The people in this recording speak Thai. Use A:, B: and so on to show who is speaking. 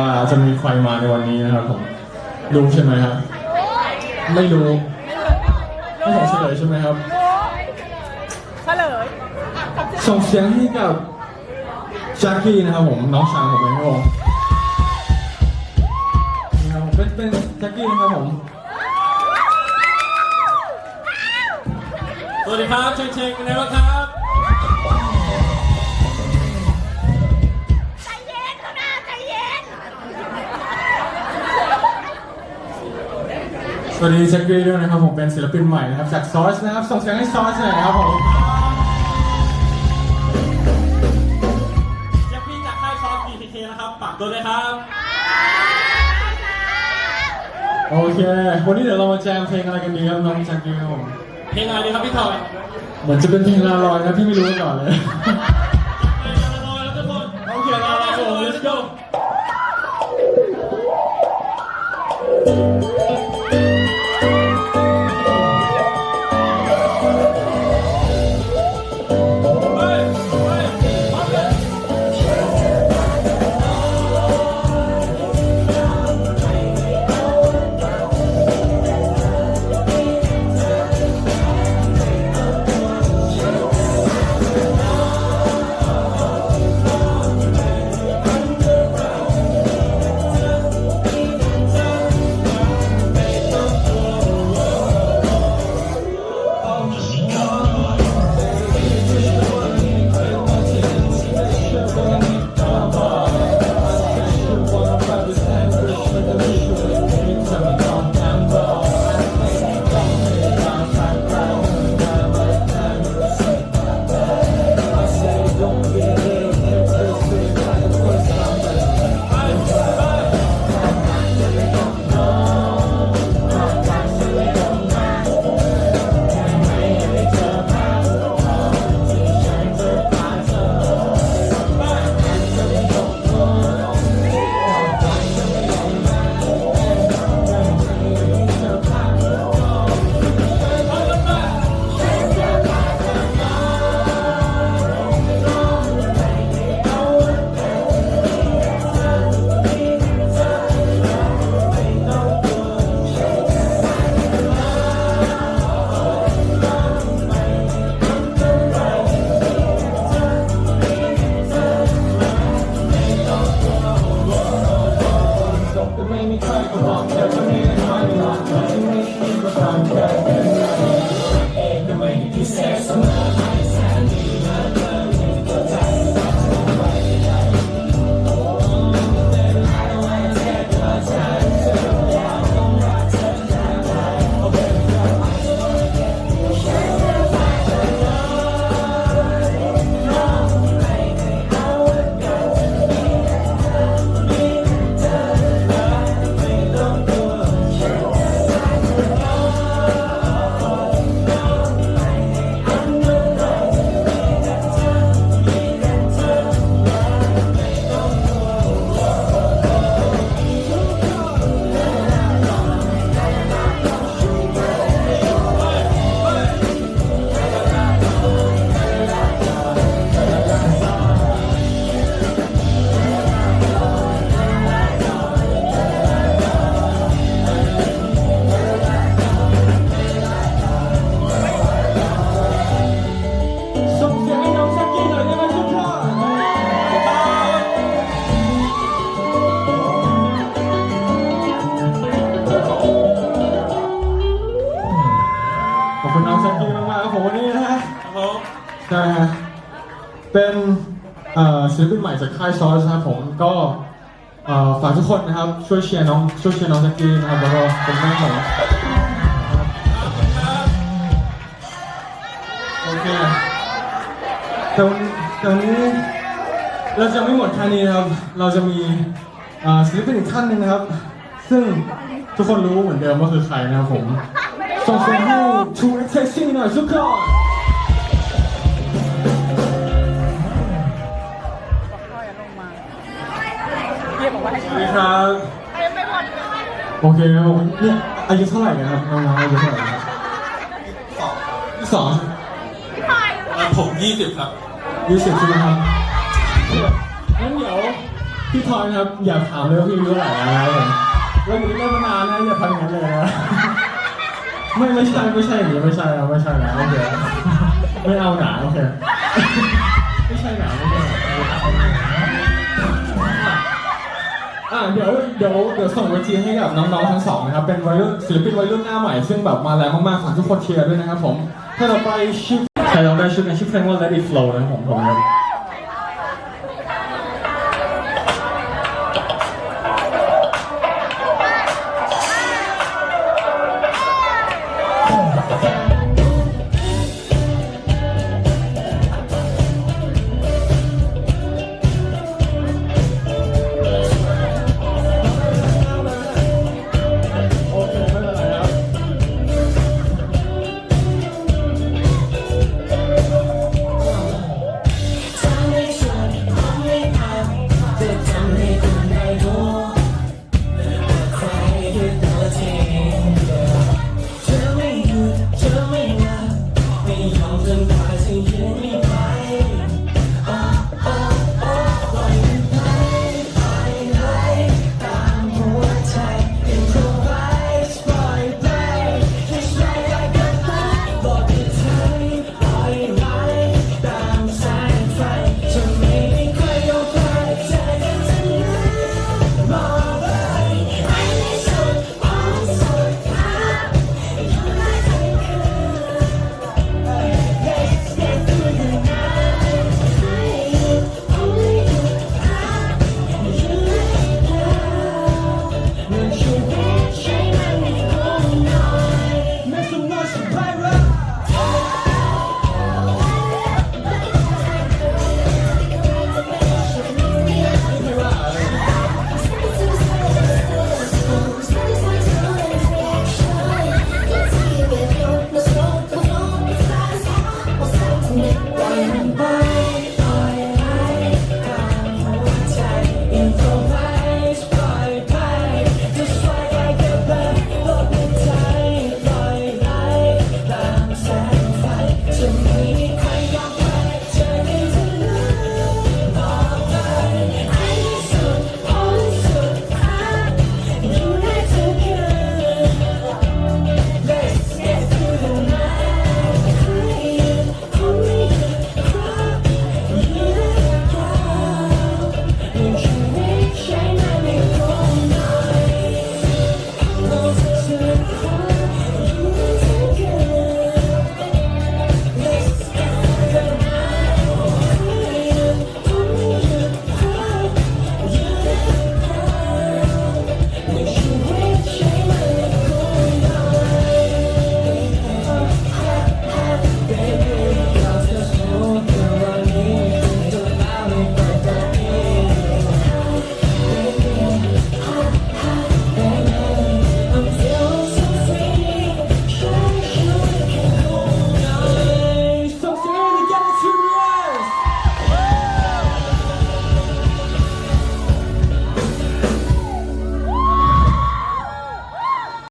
A: ว่าจะมีใครมาในวันนี้นะครับผมรู้ใช่ไหมครับ ไม่รู้ให้ผมเฉลยใช่ไหมครับ
B: เฉลย
A: ส่งเสียงให้กับแจ็คกี้นะครับผมน้องชายผมเองครับผมนี่ครับผมเป็นเป็นแจ็คกี้นะครับผม
C: สวัสดีครับเชงเชงกันแล้วครับ
A: สวัสดีแจ็คกี้ด้วยนะครับผมเป็นศิลปินใหม่นะครับจากซอสนะครับส่งเสียงให้ซอสหน่อยครับผม
C: แจ็คพี่จากค่ายซอฟต์ BTK นะครับฝากตัวด้วยครับ
A: โอเควันนี้เดี๋ยวเรามาแจมเพลงอะไรกันดีครับน้องแจ็คกี้ครับผม
C: เพลงอะไรดีครับพี่ทอย
A: เหมือนจะเป็นเพลงลาลอยนะพี่ไม่รู้มาก่อนเลย ศิลปินใหม่จากค่ายซอสนะครับผมก็ฝากทุกคนนะครับช่วยเชียร์น้องช่วยเชียร์น้องแจ็คกี้นะครับแล้วก็เป็นแม่ผมโอเคแต่วันแต่วันนี้เราจะไม่หมดแค่นี้นะครับ เราจะมีอ่อศิลปินอีกท่านหนึ่งนะครับ ซึ่งทุกคนรู้เหมือนเดิมว่าคือใครนะครับผมส่งเสียงให้ True X Taxi หน่อยทุกคน
B: บอกว่าให้
A: สวัสดีครับ
B: ใครไม่หมด
A: โอเคครับผมเนี่ยอายุเท่าไหร่กันครับน้องๆอายุเท่าไหร่ครับสอง
B: พี่พาย
C: เอ่อผม20ครับ
A: ยี่สิบใช่ไหมครับงั้นเดี๋ยวพี่ทอยนะครับอย่าถามเลยว่าพี่อายุเท่าไหร่นะครับผมเราอยู่ด้วยกันมานานนะอย่าทำอย่างนั้นเลยนะไม่ไม่ใช่ไม่ใช่อย่างนี้ไม่ใช่นะไม่ใช่นะโอเคไม่เอาหนาโอเคไม่ใช่หนาไม่ใช่หนา อะเดี๋ยวเดี๋ยวเดี๋ยวส่งเวทีให้กับน้องๆทั้งสองนะครับ เป็นวัยรุ่นศิลปินวัยรุ่นหน้าใหม่ซึ่งแบบมาแรงมากๆฝากทุกคนเชียร์ด้วยนะครับผมถ้าเราไปชื่อใครลองได้ชื่อกันชื่อเพลงว่า Let It Flow นะครับผมผม push.